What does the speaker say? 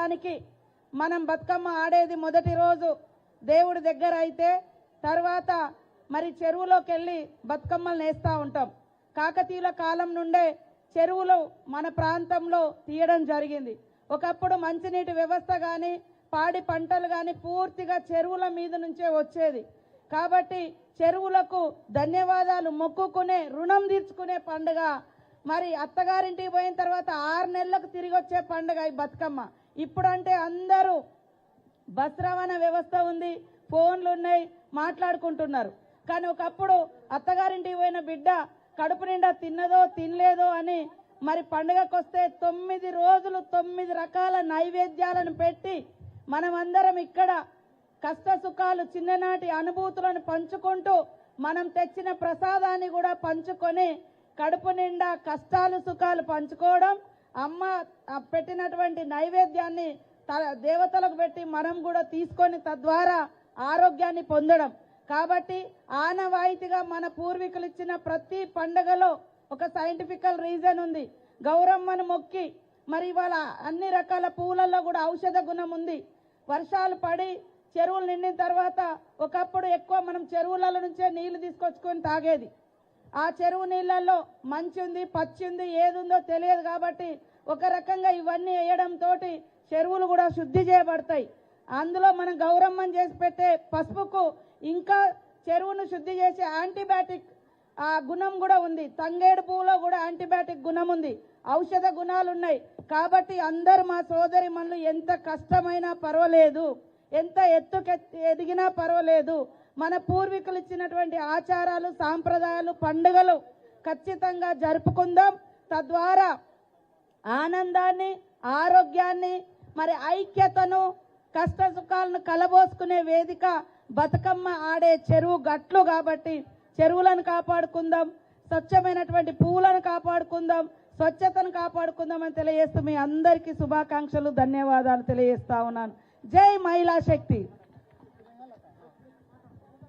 నింపడానికి మనం బతుకమ్మ ఆడేది మొదటి రోజు దేవుడి దగ్గర అయితే తర్వాత మరి చెరువులోకి వెళ్ళి బతుకమ్మలు నేస్తూ ఉంటాం. కాకతీయుల కాలం నుండే చెరువులు మన ప్రాంతంలో తీయడం జరిగింది. ఒకప్పుడు మంచినీటి వ్యవస్థ కానీ పాడి పంటలు కానీ పూర్తిగా చెరువుల మీద నుంచే వచ్చేది. కాబట్టి చెరువులకు ధన్యవాదాలు. మొక్కుకునే రుణం తీర్చుకునే పండుగ మరి అత్తగారింటికి పోయిన తర్వాత ఆరు నెలలకు తిరిగి వచ్చే పండుగ ఈ బతుకమ్మ. ఇప్పుడంటే అందరూ బస్ రవాణా వ్యవస్థ ఉంది ఫోన్లు ఉన్నాయి మాట్లాడుకుంటున్నారు. కానీ ఒకప్పుడు అత్తగారింటికి పోయిన బిడ్డ కడుపు నిండా తిన్నదో తినలేదో అని మరి పండుగకు వస్తే తొమ్మిది రోజులు తొమ్మిది రకాల నైవేద్యాలను పెట్టి మనమందరం ఇక్కడ కష్ట సుఖాలు చిన్ననాటి అనుభూతులను పంచుకుంటూ మనం తెచ్చిన ప్రసాదాన్ని కూడా పంచుకొని కడుపు నిండా కష్టాలు సుఖాలు పంచుకోవడం అమ్మ పెట్టినటువంటి నైవేద్యాన్ని త- దేవతలకు పెట్టి మనం కూడా తీసుకొని తద్వారా ఆరోగ్యాన్ని పొందడం. కాబట్టి ఆనవాయితీగా మన పూర్వీకులు ఇచ్చిన ప్రతి పండగలో ఒక సైంటిఫికల్ రీజన్ ఉంది. గౌరమ్మను మొక్కి మరి ఇవాళ అన్ని రకాల పువ్వులలో కూడా ఔషధ గుణం ఉంది. వర్షాలు పడి చెరువులు నిండిన తర్వాత ఒకప్పుడు ఎక్కువ మనం చెరువుల నుంచే నీళ్ళు తీసుకొచ్చుకొని తాగేది. ఆ చెరువు నీళ్ళల్లో మంచి ఉంది పచ్చి ఉంది ఏది ఉందో తెలియదు కాబట్టి ఒక రకంగా ఇవన్నీ వేయడంతో చెరువులు కూడా శుద్ధి చేయబడతాయి. అందులో మనం గౌరమ్మని చేసి పెట్టే పసుపుకు ఇంకా చెరువును శుద్ధి చేసే యాంటీబయాటిక్ ఆ గుణం కూడా ఉంది. తంగేడు పువ్వులో కూడా యాంటీబయాటిక్ గుణం ఉంది. ఔషధ గుణాలు ఉన్నాయి కాబట్టి అందరు మా సోదరి మనులు ఎంత కష్టమైనా పర్వాలేదు. ఎంత ఎత్తుకు ఎదిగినా పర్వాలేదు. మన పూర్వీకులు ఇచ్చినటువంటి ఆచారాలు సాంప్రదాయాలు పండుగలు ఖచ్చితంగా జరుపుకుందాం. తద్వారా ఆనందాన్ని ఆరోగ్యాన్ని మరి ఐక్యతను కష్ట సుఖాలను కలబోసుకునే వేదిక బతుకమ్మ ఆడే చెరువు గట్లు కాబట్టి చెరువులను కాపాడుకుందాం. స్వచ్ఛమైనటువంటి పువ్వులను కాపాడుకుందాం. స్వచ్ఛతను కాపాడుకుందాం అని తెలియజేస్తూ మీ అందరికీ శుభాకాంక్షలు ధన్యవాదాలు తెలియజేస్తా ఉన్నాను. జై మహిళా శక్తి!